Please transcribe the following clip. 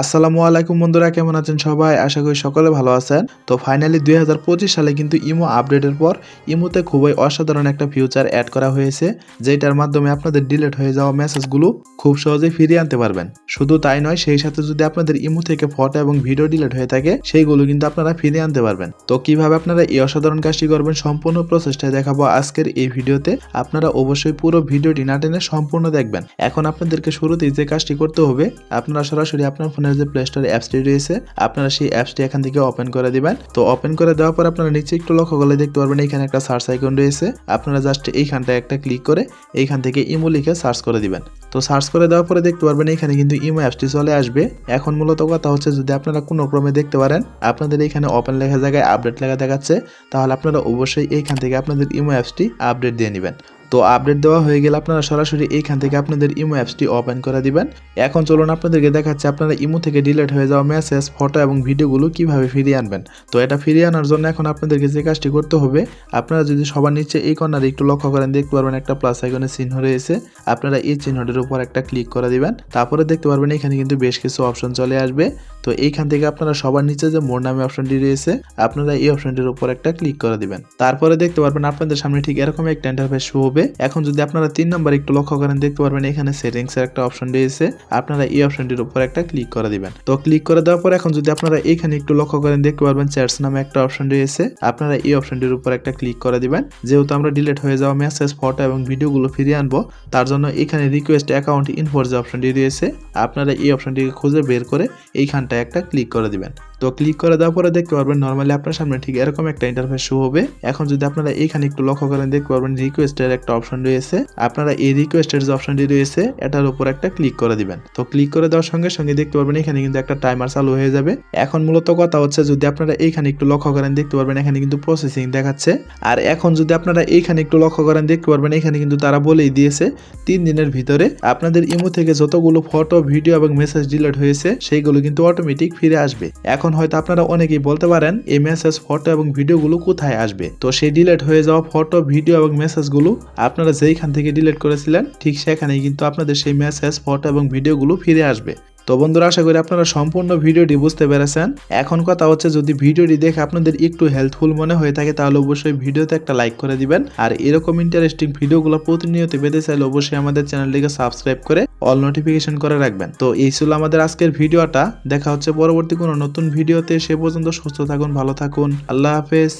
আসসালামু আলাইকুম বন্ধুরা, কেমন আছেন সবাই? আশা করি সকলে ভালো আছেন। তো ফাইনালি দুই হাজার পঁচিশ সালে কিন্তু ইমো আপডেটের পর ইমোতে খুবই অসাধারণ একটা ফিউচার অ্যাড করা হয়েছে যেটার মাধ্যমে আপনাদের ডিলেট হয়ে যাওয়া মেসেজগুলো খুব সহজেই ফিরিয়ে আনতে পারবেন। শুধু তাই নয়, সেই সাথে যদি আপনাদের ইমো থেকে ফটো এবং ভিডিও ডিলেট হয়ে থাকে, সেইগুলো কিন্তু আপনারা ফিরিয়ে আনতে পারবেন। তো কীভাবে আপনারা এই অসাধারণ কাজটি করবেন সম্পূর্ণ প্রচেষ্টায় দেখাবো আজকের এই ভিডিওতে। আপনারা অবশ্যই পুরো ভিডিওটি না টেনে সম্পূর্ণ দেখবেন। এখন আপনাদেরকে শুরুতেই যে কাজটি করতে হবে, আপনারা সরাসরি আপনার ফোনের যে প্লে স্টোর অ্যাপসটি রয়েছে, আপনারা সেই অ্যাপসটি এখান থেকে ওপেন করে দিবেন। তো ওপেন করে দেওয়ার পর আপনারা নিচে একটু লক্ষ্য করলে দেখতে পারবেন, এখানে একটা সার্চ আইকন রয়েছে। আপনারা জাস্ট এইখানটায় একটা ক্লিক করে এইখান থেকে ইমো লিখে সার্চ করে দিবেন। তো সার্চ করে দেওয়ার পরে দেখতে পারবেন, এখানে কিন্তু ইমো অ্যাপসটি চলে আসবে। এখন মূলত কথা হচ্ছে, যদি আপনারা কোনো ক্রমে দেখতে পারেন, আপনাদের এখানে ওপেন লেখা জায়গায় আপডেট লেখা দেখাচ্ছে, তাহলে আপনারা অবশ্যই এইখান থেকে আপনাদের ইমো অ্যাপসটি আপডেট দিয়ে নেবেন। তো আপডেট দেওয়া হয়ে গেলে আপনারা সরাসরি এইখান থেকে আপনাদের ইমো অ্যাপসটি ওপেন করে দিবেন। এখন চলুন আপনাদেরকে দেখাচ্ছে আপনারা ইমো থেকে ডিলেট হয়ে যাওয়া মেসেজ ফটো এবং ভিডিওগুলো কীভাবে ফিরিয়ে আনবেন। তো এটা ফিরিয়ে আনার জন্য এখন আপনাদেরকে যে কাজটি করতে হবে, আপনারা যদি সবার নিচে এই কর্নারে একটু লক্ষ্য করেন, দেখতে পারবেন একটা প্লাস আইকনের চিহ্ন রয়েছে। আপনারা এই চিহ্নটির উপর একটা ক্লিক করে দিবেন। তারপরে দেখতে পারবেন এখানে কিন্তু বেশ কিছু অপশন চলে আসবে। তো এইখান থেকে আপনারা সবার নিচে যে মোর নামে অপশনটি রয়েছে, আপনারা এই অপশনটির উপর একটা ক্লিক করে দিবেন। তারপরে দেখতে পারবেন আপনাদের সামনে ঠিক এরকম একটা ইন্টারফেস শো হবে। এখন যদি আপনারা তিন নাম্বার একটু লক্ষ্য করেন, দেখতে পারবেন এখানে সেটিংস এর একটা অপশন রয়েছে। আপনারা এই অপশনটির উপর একটা ক্লিক করে দিবেন। তো ক্লিক করে দেওয়ার পর এখন যদি আপনারা এখানে একটু লক্ষ্য করেন, দেখতে পারবেন চ্যাটস নামে একটা অপশন রয়েছে। আপনারা এই অপশনটির উপর একটা ক্লিক করে দিবেন। যেহেতু আমরা ডিলিট হয়ে যাওয়া মেসেজ ফটো এবং ভিডিওগুলো ফিরিয়ে আনব, তার জন্য এখানে রিকোয়েস্ট অ্যাকাউন্ট ইনফোর যে অপশনটি রয়েছে, আপনারা এই অপশনটিকে খুঁজে বের করে এইখানটায় একটা ক্লিক করে দিবেন। তো ক্লিক করে দেওয়ার পরে দেখতে পারবেন নর্মালি আপনার সামনে ঠিক এরকম একটা ইন্টারফেস শো হবে। এখন যদি আপনারা এখানে একটু লক্ষ্য করেন, দেখতে পারবেন রিকোয়েস্টের একটা অপশন রয়েছে। আপনারা এই রিকোয়েস্টের যে অপশনটি রয়েছে, এটার উপর একটা ক্লিক করে দিবেন। তো ক্লিক করে দেওয়ার সঙ্গে সঙ্গে দেখতে পারবেন এখানে কিন্তু একটা টাইমার চালু হয়ে যাবে। এখন মূলত কথা হচ্ছে, যদি আপনারা এইখানে একটু লক্ষ্য করেন, দেখতে পারবেন এখানে কিন্তু প্রসেসিং দেখাচ্ছে। আর এখন যদি আপনারা এইখানে একটু লক্ষ্য করেন, দেখতে পারবেন এখানে কিন্তু তারা বলেই দিয়েছে, তিন দিনের ভিতরে আপনাদের ইমো থেকে যতগুলো ফটো ভিডিও এবং মেসেজ ডিলিট হয়েছে, সেইগুলো কিন্তু অটোমেটিক ফিরে আসবে। এখন হয়তো আপনারা অনেকেই বলতে পারেন, এই মেসেজ ফটো এবং ভিডিওগুলো কোথায় আসবে? তো সেই ডিলেট হয়ে যাওয়া ফটো ভিডিও এবং মেসেজগুলো আপনারা যেইখান থেকে ডিলেট করেছিলেন, ঠিক সেখানেই কিন্তু আপনাদের সেই মেসেজ ফটো এবং ভিডিওগুলো ফিরে আসবে। তো বন্ধুরা, আশা করি আপনারা সম্পূর্ণ ভিডিওটি বুঝতে পেরেছেন। এখন কথা হচ্ছে, যদি ভিডিওটি দেখে আপনাদের একটু হেল্পফুল মনে হয়ে থাকে, তাহলে অবশ্যই ভিডিওতে একটা লাইক করে দিবেন। আর এরকম ইন্টারেস্টিং ভিডিওগুলো প্রতিনিয়ত পেতে চাইলে অবশ্যই আমাদের চ্যানেলটিকে সাবস্ক্রাইব করে অল নোটিফিকেশন করে রাখবেন। তো এই ছিল আমাদের আজকের ভিডিওটা। দেখা হচ্ছে পরবর্তী কোনো নতুন ভিডিওতে। সে পর্যন্ত সুস্থ থাকুন, ভালো থাকুন। আল্লাহ হাফেজ।